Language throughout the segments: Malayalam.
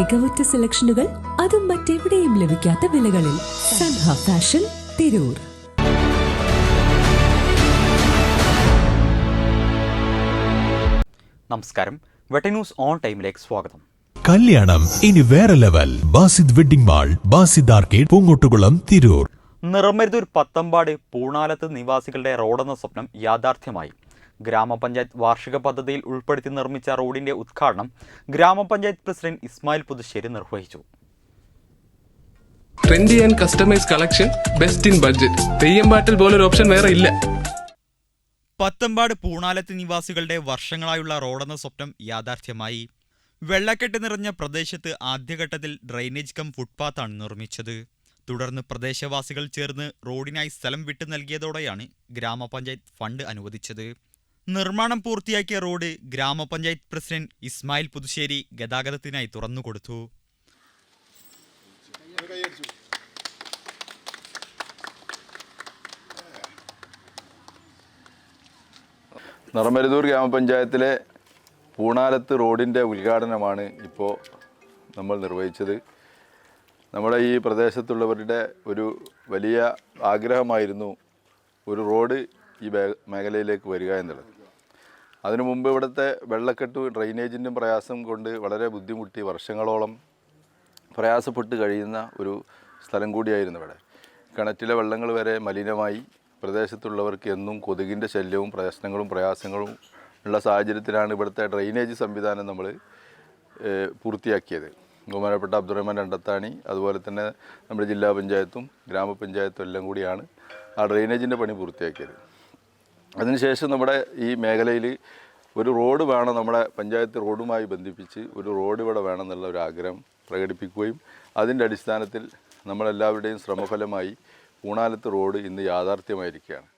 മികവുറ്റ സെലക്ഷനുകൾ അതും മറ്റെവിടെയും ലഭിക്കാത്ത വിലകളിൽ സൻഹ ഫാഷൻ തിരൂർ. നമസ്കാരം. വെട്ടന്യൂസ് ഓൺ ടൈമിലേക്ക് സ്വാഗതം. കല്യാണം ഇനി വേറെ level. Basid wedding mall Basid arcade Poongottukulam Tirur. Niramaruthur Pathampad Poonalath നിവാസികളുടെ റോഡെന്ന സ്വപ്നം യാഥാർത്ഥ്യമായി. ഗ്രാമപഞ്ചായത്ത് വാർഷിക പദ്ധതിയിൽ ഉൾപ്പെടുത്തി നിർമ്മിച്ച റോഡിന്റെ ഉദ്ഘാടനം ഗ്രാമപഞ്ചായത്ത് പ്രസിഡന്റ് ഇസ്മായിൽ പുതുശ്ശേരി നിർവഹിച്ചു. Trendy and customise collection best in budget Theyyam പാട്ടിൽ പോലൊരു ഓപ്ഷൻ വേറെ ഇല്ല. പത്തമ്പാട് പൂണാലത്ത് നിവാസികളുടെ വർഷങ്ങളായുള്ള റോഡെന്ന സ്വപ്നം യാഥാർത്ഥ്യമായി. വെള്ളക്കെട്ട് നിറഞ്ഞ പ്രദേശത്ത് ആദ്യഘട്ടത്തിൽ ഡ്രെയിനേജ് കം ഫുട്പാത്താണ് നിർമ്മിച്ചത്. തുടർന്ന് പ്രദേശവാസികൾ ചേർന്ന് റോഡിനായി സ്ഥലം വിട്ടു നൽകിയതോടെയാണ് ഗ്രാമപഞ്ചായത്ത് ഫണ്ട് അനുവദിച്ചത്. നിർമ്മാണം പൂർത്തിയാക്കിയ റോഡ് ഗ്രാമപഞ്ചായത്ത് പ്രസിഡന്റ് ഇസ്മായിൽ പുതുശ്ശേരി ഗതാഗതത്തിനായി തുറന്നുകൊടുത്തു നിറമരുതൂർ ഗ്രാമപഞ്ചായത്തിലെ പൂണാലത്ത് റോഡിന്റെ ഉദ്ഘാടനമാണ് ഇപ്പോൾ നമ്മൾ നിർവഹിച്ചത്. നമ്മുടെ ഈ പ്രദേശത്തുള്ളവരുടെ ഒരു വലിയ ആഗ്രഹമായിരുന്നു ഒരു റോഡ് ഈ മേഖലയിലേക്ക് വരിക എന്നുള്ളത്. അതിനു മുമ്പ് ഇവിടുത്തെ വെള്ളക്കെട്ട് ഡ്രെയിനേജിന്റെ പ്രയാസം കൊണ്ട് വളരെ ബുദ്ധിമുട്ടി വർഷങ്ങളോളം പ്രയാസപ്പെട്ട് കഴിയുന്ന ഒരു സ്ഥലം കൂടിയായിരുന്നു ഇവിടെ. കിണറ്റിലെ വെള്ളങ്ങൾ വരെ മലിനമായി. പ്രദേശത്തുള്ളവർക്ക് എന്നും കൊതുകിന്റെ ശല്യവും പ്രശ്നങ്ങളും പ്രയാസങ്ങളും ഉള്ള സാഹചര്യത്തിലാണ് ഇവിടുത്തെ ഡ്രെയിനേജ് സംവിധാനം നമ്മൾ പൂർത്തിയാക്കിയത്. ബഹുമാനപ്പെട്ട അബ്ദുറഹ്മാൻ രണ്ടത്താണി അതുപോലെ തന്നെ നമ്മുടെ ജില്ലാ പഞ്ചായത്തും ഗ്രാമപഞ്ചായത്തും എല്ലാം കൂടിയാണ് ആ ഡ്രെയിനേജിന്റെ പണി പൂർത്തിയാക്കിയത്. അതിനുശേഷം നമ്മുടെ ഈ മേഖലയിൽ ഒരു റോഡ് വേണം നമ്മുടെ പഞ്ചായത്ത് റോഡുമായി ബന്ധിപ്പിച്ച് ഒരു റോഡ് ഇവിടെ വേണം എന്നുള്ള ഒരു ആഗ്രഹം പ്രകടിപ്പിക്കുകയും അതിന്റെ അടിസ്ഥാനത്തിൽ നമ്മളെല്ലാവരുടെയും ശ്രമഫലമായി പൂണാലത്ത് റോഡ് ഇന്ന് യാഥാർത്ഥ്യമായിരിക്കുകയാണ്.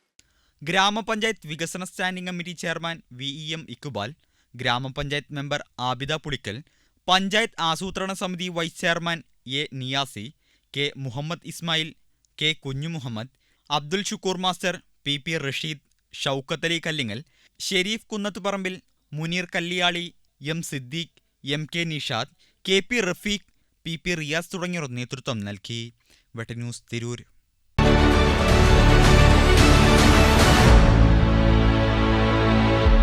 ഗ്രാമപഞ്ചായത്ത് വികസന standing committee chairman V E M Iqbal gramapanchayat member Abida Pulikkal panchayat ആസൂത്രണ സമിതി vice chairman A Niyasi K Muhammad Ismail K Kunju Muhammad Abdul Shukoor master P P Rasheed Shoukath Ali Kallingal Shareef Kunnathuparambil Muneer Kalliyali M Siddique M K Nishad K P Rafeeq P P Riyas തുടങ്ങിയവർ നേതൃത്വം നൽകി. വെട്ട ന്യൂസ് തിരൂർ.